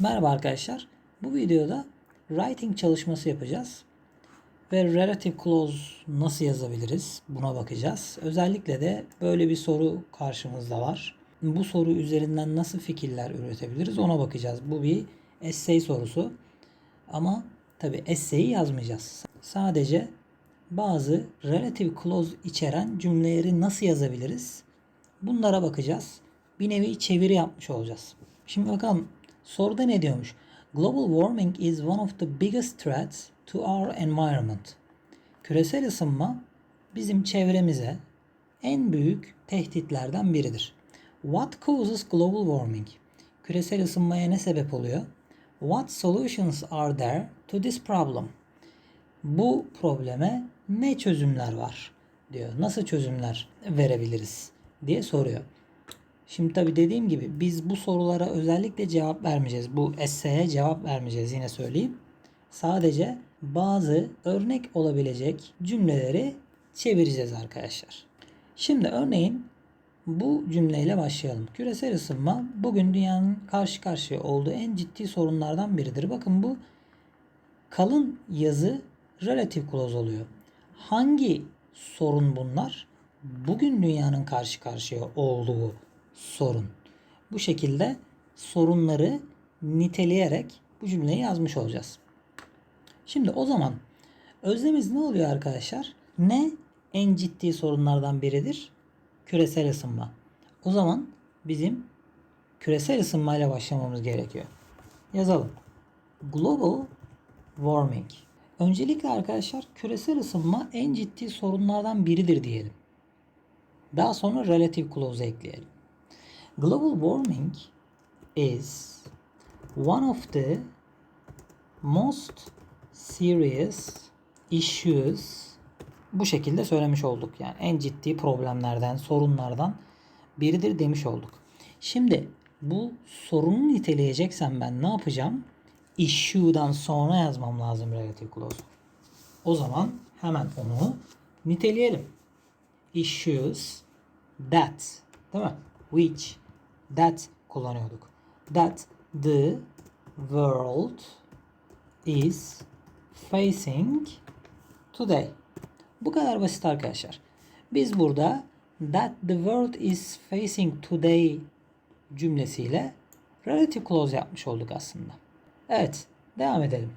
Merhaba arkadaşlar. Bu videoda writing çalışması yapacağız. Ve relative clause nasıl yazabiliriz buna bakacağız. Özellikle de böyle bir soru karşımızda var. Bu soru üzerinden nasıl fikirler üretebiliriz ona bakacağız. Bu bir essay sorusu. Ama tabi essay'i yazmayacağız. Sadece bazı relative clause içeren cümleleri nasıl yazabiliriz? Bunlara bakacağız. Bir nevi çeviri yapmış olacağız. Şimdi bakalım soruda ne diyormuş? Global warming is one of the biggest threats to our environment. Küresel ısınma bizim çevremize en büyük tehditlerden biridir. What causes global warming? Küresel ısınmaya ne sebep oluyor? What solutions are there to this problem? Bu probleme ne çözümler var diyor. Nasıl çözümler verebiliriz diye soruyor. Şimdi tabi dediğim gibi biz bu sorulara özellikle cevap vermeyeceğiz. Bu essay'e cevap vermeyeceğiz yine söyleyeyim. Sadece bazı örnek olabilecek cümleleri çevireceğiz arkadaşlar. Şimdi örneğin bu cümleyle başlayalım. Küresel ısınma bugün dünyanın karşı karşıya olduğu en ciddi sorunlardan biridir. Bakın bu kalın yazı relative clause oluyor. Hangi sorun bunlar? Bugün dünyanın karşı karşıya olduğu sorun. Bu şekilde sorunları niteleyerek bu cümleyi yazmış olacağız. Şimdi o zaman özlemiz ne oluyor arkadaşlar? Ne en ciddi sorunlardan biridir? Küresel ısınma. O zaman bizim küresel ısınmayla başlamamız gerekiyor. Yazalım. Global warming. Öncelikle arkadaşlar küresel ısınma en ciddi sorunlardan biridir diyelim. Daha sonra relative clause ekleyelim. Global warming is one of the most serious issues bu şekilde söylemiş olduk. Yani en ciddi problemlerden, sorunlardan biridir demiş olduk. Şimdi bu sorunu niteleyeceksem ben ne yapacağım? Issue'dan sonra yazmam lazım relative clause. O zaman hemen onu niteleyelim. Issues that değil mi? Which that kullanıyorduk. That the world is facing today. Bu kadar basit arkadaşlar. Biz burada that the world is facing today cümlesiyle relative clause yapmış olduk aslında. Evet, devam edelim.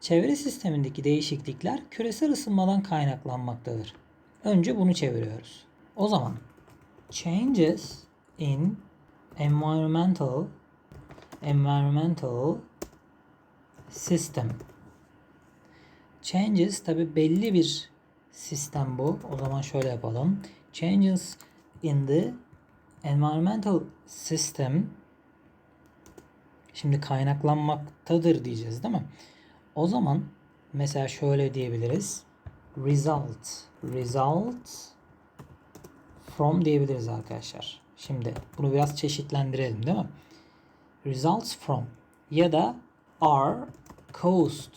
Çevre sistemindeki değişiklikler küresel ısınmadan kaynaklanmaktadır. Önce bunu çeviriyoruz. O zaman changes in environmental environmental system changes tabi belli bir sistem bu. O zaman şöyle yapalım. Changes in the environmental system şimdi kaynaklanmaktadır diyeceğiz değil mi? O zaman mesela şöyle diyebiliriz. Result result from diyebiliriz arkadaşlar. Şimdi bunu biraz çeşitlendirelim değil mi? Results from ya da are caused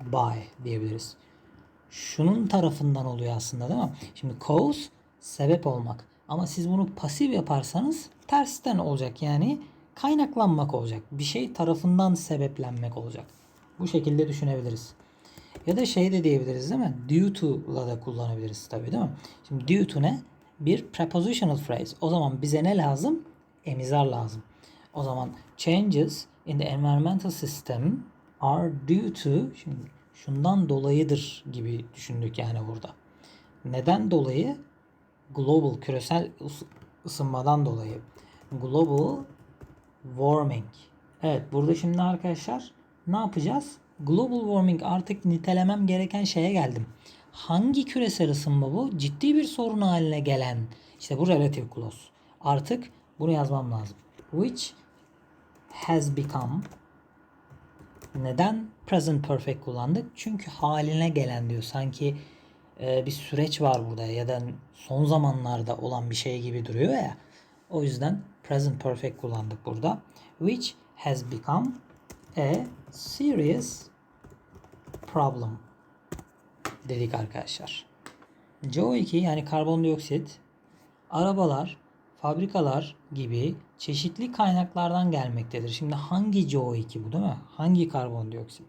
by diyebiliriz. Şunun tarafından oluyor aslında değil mi? Şimdi cause sebep olmak. Ama siz bunu pasif yaparsanız tersten olacak. Yani kaynaklanmak olacak. Bir şey tarafından sebeplenmek olacak. Bu şekilde düşünebiliriz. Ya da şey de diyebiliriz değil mi? Due to'la da kullanabiliriz tabii değil mi? Şimdi due to ne? Bir prepositional phrase. O zaman bize ne lazım? Emizar lazım. O zaman changes in the environmental system are due to şimdi şundan dolayıdır gibi düşündük yani burada. Neden dolayı? Global küresel ısınmadan dolayı. Global warming. Evet burada şimdi arkadaşlar ne yapacağız? Global warming artık nitelemem gereken şeye geldim. Hangi küresel ısınma bu? Ciddi bir sorun haline gelen. İşte bu relative clause. Artık bunu yazmam lazım. Which has become neden present perfect kullandık? Çünkü haline gelen diyor. Sanki e, bir süreç var burada ya da son zamanlarda olan bir şey gibi duruyor ya. O yüzden present perfect kullandık burada. Which has become a serious problem dedik arkadaşlar. CO2 yani karbondioksit arabalar, fabrikalar gibi çeşitli kaynaklardan gelmektedir. Şimdi hangi CO2 bu değil mi? Hangi karbondioksit?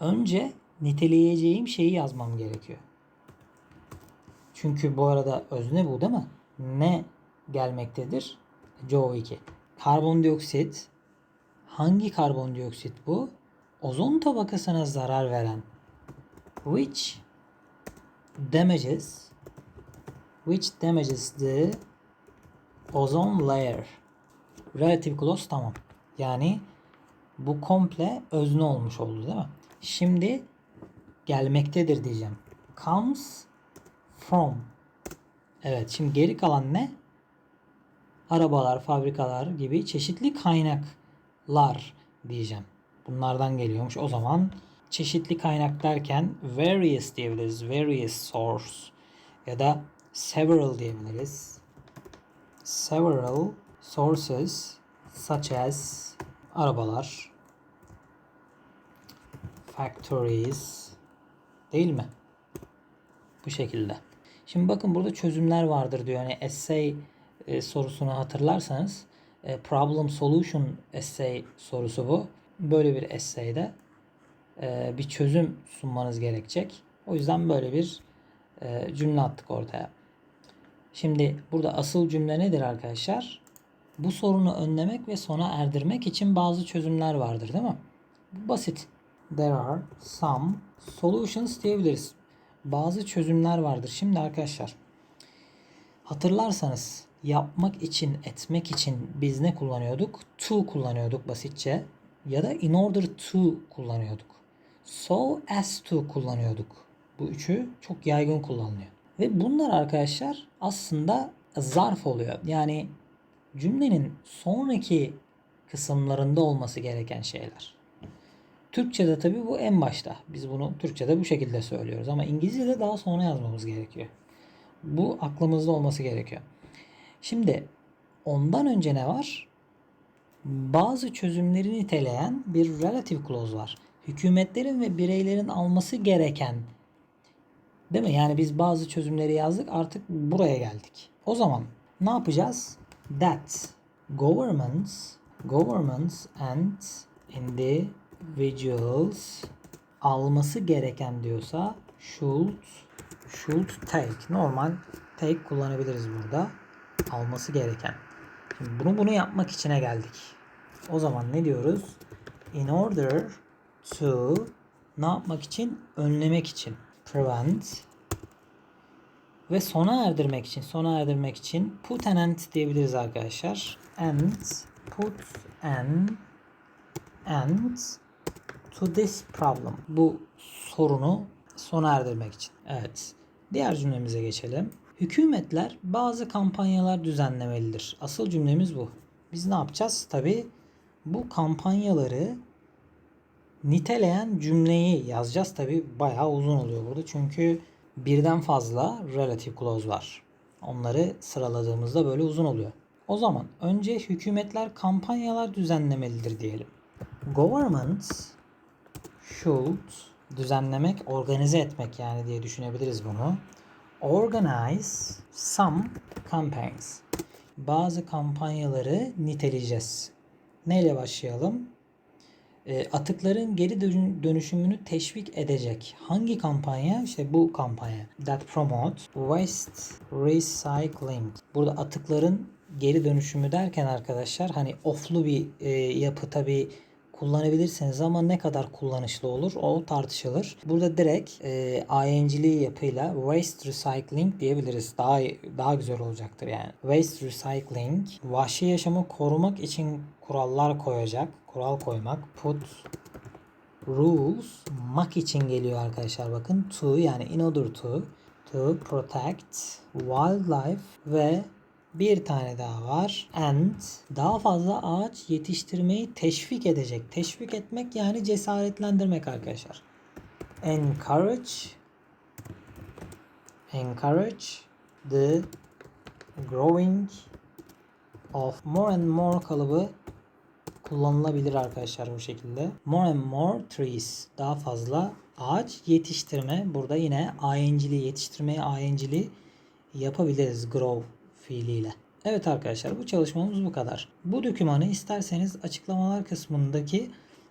Önce niteleyeceğim şeyi yazmam gerekiyor. Çünkü bu arada özne bu değil mi? Ne gelmektedir? CO2. Karbondioksit. Hangi karbondioksit bu? Ozon tabakasına zarar veren. Which damages which damages the ozone layer. Relative clause tamam. Yani bu komple özne olmuş oldu değil mi? Şimdi gelmektedir diyeceğim. Comes from. Evet şimdi geri kalan ne? Arabalar, fabrikalar gibi çeşitli kaynaklar diyeceğim. Bunlardan geliyormuş. O zaman çeşitli kaynak derken various diyebiliriz. Various source ya da several diyebiliriz. Several sources such as arabalar, factories değil mi? Bu şekilde. Şimdi bakın burada çözümler vardır diyor. Yani essay e, sorusunu hatırlarsanız e, problem solution essay sorusu bu. Böyle bir essayde bir çözüm sunmanız gerekecek. O yüzden böyle bir e, cümle attık ortaya. Şimdi burada asıl cümle nedir arkadaşlar? Bu sorunu önlemek ve sona erdirmek için bazı çözümler vardır değil mi? Bu basit. There are some solutions diyebiliriz. Bazı çözümler vardır. Şimdi arkadaşlar hatırlarsanız yapmak için, etmek için biz ne kullanıyorduk? To kullanıyorduk basitçe. Ya da in order to kullanıyorduk. So as to kullanıyorduk. Bu üçü çok yaygın kullanılıyor. Ve bunlar arkadaşlar aslında zarf oluyor. Yani cümlenin sonraki kısımlarında olması gereken şeyler. Türkçe'de tabii bu en başta. Biz bunu Türkçe'de bu şekilde söylüyoruz ama İngilizce'de daha sonra yazmamız gerekiyor. Bu aklımızda olması gerekiyor. Şimdi ondan önce ne var? Bazı çözümleri niteleyen bir relative clause var. Hükümetlerin ve bireylerin alması gereken Değil mi? Yani biz bazı çözümleri yazdık artık buraya geldik. O zaman ne yapacağız? That governments governments and individuals alması gereken diyorsa should should take. Normal take kullanabiliriz burada. Alması gereken. Şimdi bunu bunu yapmak içine geldik. O zaman ne diyoruz? In order to ne yapmak için? Önlemek için prevent ve sona erdirmek için sona erdirmek için put an end diyebiliriz arkadaşlar. And put an end to this problem. Bu sorunu sona erdirmek için. Evet. Diğer cümlemize geçelim. Hükümetler bazı kampanyalar düzenlemelidir. Asıl cümlemiz bu. Biz ne yapacağız? Tabi bu kampanyaları niteleyen cümleyi yazacağız. Tabi bayağı uzun oluyor burada. Çünkü birden fazla relative clause var. Onları sıraladığımızda böyle uzun oluyor. O zaman önce hükümetler kampanyalar düzenlemelidir diyelim. Governments should düzenlemek, organize etmek yani diye düşünebiliriz bunu. Organize some campaigns. Bazı kampanyaları niteleyeceğiz. Neyle başlayalım? E, atıkların geri dönüşümünü teşvik edecek hangi kampanya? İşte bu kampanya. That promote waste recycling. Burada atıkların geri dönüşümü derken arkadaşlar hani oflu bir e, yapı tabi kullanabilirsiniz ama ne kadar kullanışlı olur o tartışılır. Burada direkt e, ing'li yapıyla waste recycling diyebiliriz. Daha daha güzel olacaktır yani. Waste recycling vahşi yaşamı korumak için kurallar koyacak. Kural koymak. Put rules mak için geliyor arkadaşlar bakın. To yani in order to to protect wildlife ve bir tane daha var. And daha fazla ağaç yetiştirmeyi teşvik edecek. Teşvik etmek yani cesaretlendirmek arkadaşlar. Encourage encourage the growing of more and more kalıbı kullanılabilir arkadaşlar bu şekilde. More and more trees. Daha fazla ağaç yetiştirme. Burada yine ing'li yetiştirmeye ing'li yapabiliriz grow fiiliyle. Evet arkadaşlar bu çalışmamız bu kadar. Bu dokümanı isterseniz açıklamalar kısmındaki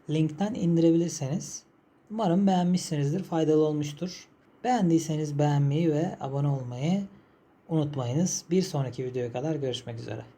linkten indirebilirsiniz. Umarım beğenmişsinizdir, faydalı olmuştur. Beğendiyseniz beğenmeyi ve abone olmayı unutmayınız. Bir sonraki videoya kadar görüşmek üzere.